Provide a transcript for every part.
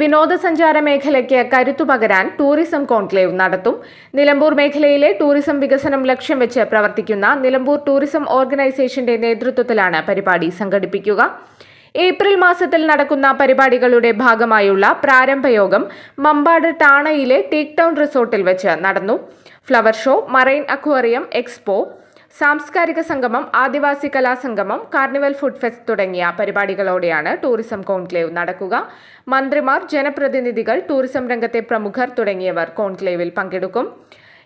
വിനോദസഞ്ചാര മേഖലയ്ക്ക് കരുത്തു പകരാൻ ടൂറിസം കോൺക്ലേവ് നടത്തും. നിലമ്പൂർ മേഖലയിലെ ടൂറിസം വികസനം ലക്ഷ്യം വെച്ച് പ്രവർത്തിക്കുന്ന നിലമ്പൂർ ടൂറിസം ഓർഗനൈസേഷന്റെ നേതൃത്വത്തിലാണ് പരിപാടി സംഘടിപ്പിക്കുക. ഏപ്രിൽ മാസത്തിൽ നടക്കുന്ന പരിപാടികളുടെ ഭാഗമായുള്ള പ്രാരംഭയോഗം മമ്പാട് ടാണയിലെ ടേക്ക് ടൗൺ റിസോർട്ടിൽ വെച്ച് നടന്നു. Flower show marine aquarium expo സാംസ്കാരിക സംഗമം ആദിവാസി കലാസംഗമം കാർണിവൽ ഫുഡ് ഫെസ്റ്റ് തുടങ്ങിയ പരിപാടികളോടെയാണ് ടൂറിസം കോൺക്ലേവ് നടക്കുക. മന്ത്രിമാർ ജനപ്രതിനിധികൾ ടൂറിസം രംഗത്തെ പ്രമുഖർ തുടങ്ങിയവർ കോൺക്ലേവിൽ പങ്കെടുക്കും.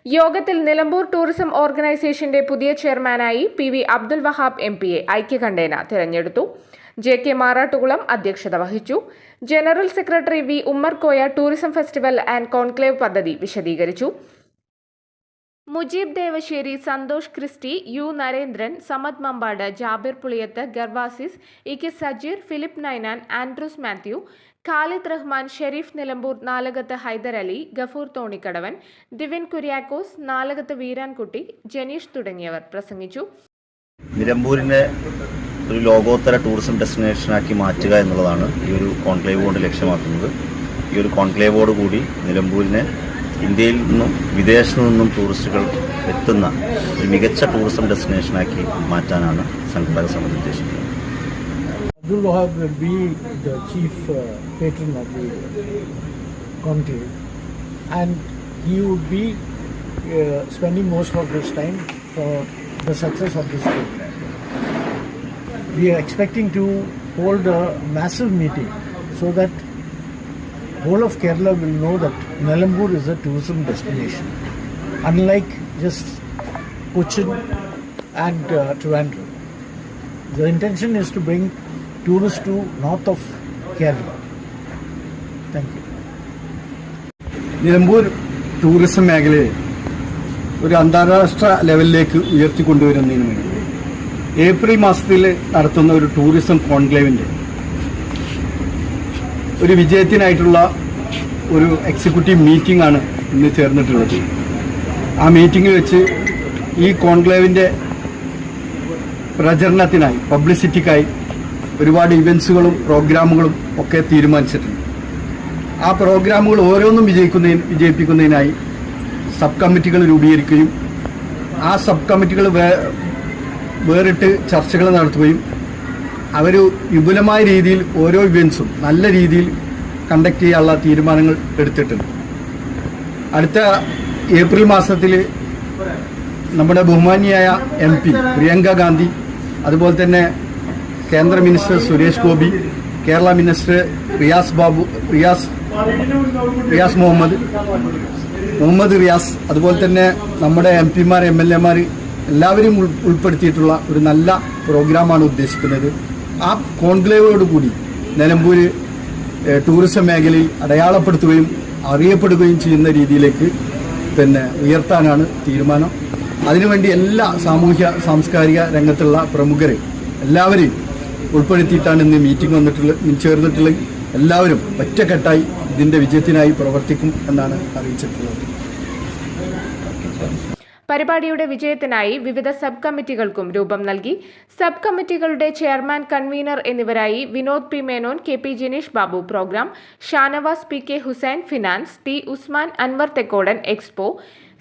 യോഗത്തിൽ നിലമ്പൂർ ടൂറിസം ഓർഗനൈസേഷന്റെ പുതിയ ചെയർമാനായി P V Abdul Wahab M പിയെ ഐക്യകണ്ഠേന തിരഞ്ഞെടുത്തു. ജെ കെ മാറാട്ടുകുളം അധ്യക്ഷത വഹിച്ചു. General secretary V Ummerkoya tourism festival and conclave പദ്ധതി വിശദീകരിച്ചു. Mujeeb Devassery Santhosh Christy U Narendran Samad Mambad Jabir Puliyath Gervasis E K Sajeer Philip Ninan Andrews Mathew Khalid Rahman Sherif Nilambur Nalakath Haidarali Gafoor Thonikkadavan Divin Kuriakose Nalakath Veerankutty Janeesh തുടങ്ങിയവർ പ്രസംഗിച്ചു. നിലമ്പൂരിനെ ഒരു ലോകോത്തര tourism ഡെസ്റ്റിനേഷനാക്കി മാറ്റുക എന്നുള്ളതാണ് ഈ ഒരു conclave കൊണ്ട് ലക്ഷ്യമാക്കുന്നത്. ഈ ഒരു കോൺക്ലേവോട് കൂടി നിലമ്പൂരിനെ ഇന്ത്യയിൽ നിന്നും വിദേശത്തു നിന്നും ടൂറിസ്റ്റുകൾ എത്തുന്ന ഒരു മികച്ച ടൂറിസം ഡെസ്റ്റിനേഷനാക്കി മാറ്റാനാണ് സംഘടക സമിതി ഉദ്ദേശിക്കുന്നത് Abdul Wahab will be the chief uh, patron of the conclave, and he would be uh, spending most of his time for the success of this program. We are expecting to hold a massive meeting so that whole of Kerala will know that Nalambur is a tourism destination, unlike just Cochin and uh, Trivandrum. The intention is to bring tourists to north of Kerala. Thank you. Nilambur tourism മേഖലയെ ഒരു അന്താരാഷ്ട്ര ലെവലിലേക്ക് ഉയർത്തിക്കൊണ്ടുവരുന്നതിന് വേണ്ടി April മാസത്തിൽ നടത്തുന്ന ഒരു tourism കോൺക്ലേവിന്റെ ഒരു വിജയത്തിനായിട്ടുള്ള ഒരു എക്സിക്യൂട്ടീവ് മീറ്റിംഗ് ആണ് ഇന്ന് ചേർന്നിട്ടുള്ളത്. ആ മീറ്റിംഗിൽ വെച്ച് ഈ കോൺക്ലേവിന്റെ പ്രചരണത്തിനായി പബ്ലിസിറ്റിക്കായി ഒരുപാട് ഇവൻസുകളും പ്രോഗ്രാമുകളും ഒക്കെ തീരുമാനിച്ചിട്ടുണ്ട്. ആ പ്രോഗ്രാമുകൾ ഓരോന്നും വിജയിക്കുന്നതിന് വിജയിപ്പിക്കുന്നതിനായി സബ് കമ്മിറ്റികൾ രൂപീകരിക്കുകയും ആ സബ് കമ്മിറ്റികൾ വേറിട്ട് ചർച്ചകൾ നടത്തുകയും അവർ വിപുലമായ രീതിയിൽ ഓരോ ഇവൻസും നല്ല രീതിയിൽ കണ്ടക്ട് ചെയ്യാനുള്ള തീരുമാനങ്ങൾ എടുത്തിട്ടുണ്ട്. അടുത്ത ഏപ്രിൽ മാസത്തിൽ നമ്മുടെ ബഹുമാനിയായ എം പി പ്രിയങ്ക ഗാന്ധി അതുപോലെ തന്നെ കേന്ദ്ര മിനിസ്റ്റർ സുരേഷ് ഗോപി കേരള മിനിസ്റ്റർ റിയാസ് ബാബു റിയാസ് റിയാസ് മുഹമ്മദ് മുഹമ്മദ് റിയാസ് അതുപോലെ തന്നെ നമ്മുടെ എം പിമാർ എം എൽ എമാർ എല്ലാവരും ഉൾ- ഉൾപ്പെടുത്തിയിട്ടുള്ള ഒരു നല്ല പ്രോഗ്രാമാണ് ഉദ്ദേശിക്കുന്നത്. ആ കോൺക്ലേവോടുകൂടി നിലമ്പൂർ ടൂറിസം മേഖലയിൽ അടയാളപ്പെടുത്തുകയും അറിയപ്പെടുകയും ചെയ്യുന്ന രീതിയിലേക്ക് പിന്നെ ഉയർത്താനാണ് തീരുമാനം. അതിനുവേണ്ടി എല്ലാ സാമൂഹ്യ സാംസ്കാരിക രംഗത്തുള്ള പ്രമുഖരെ എല്ലാവരെയും ഉൾപ്പെടുത്തിയിട്ടാണ് ഇന്ന് മീറ്റിംഗ് വന്നിട്ടുള്ളത് ചേർന്നിട്ടുള്ളത് എല്ലാവരും ഒറ്റക്കെട്ടായി ഇതിന്റെ വിജയത്തിനായി പ്രവർത്തിക്കും എന്നാണ് അറിയിച്ചിട്ടുള്ളത്. പരിപാടിയുടെ വിജയത്തിനായി വിവിധ സബ് കമ്മിറ്റികൾക്കും രൂപം നൽകി. സബ് കമ്മിറ്റികളുടെ chairman convener എന്നിവരായി Vinod P. Menon K. P. Jineesh Babu programme. Shanavas P. K. Hussain finance T. Usman Anwar Thekkodan expo.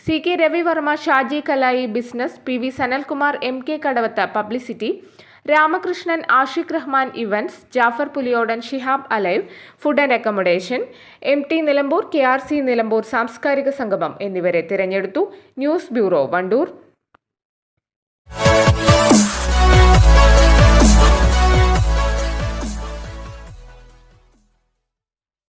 C. K. Ravivarma Shaji Kalayi business P. V. Sanalkumar M. K. Kadavath publicity. Ramakrishnan Ashiq Rahman events Jafar Puliyodan Shihab alive food and accommodation M T Nilambur K R C Nilambur സാംസ്കാരിക സംഗമം എന്നിവരെ തിരഞ്ഞെടുത്തു. News bureau Wandoor.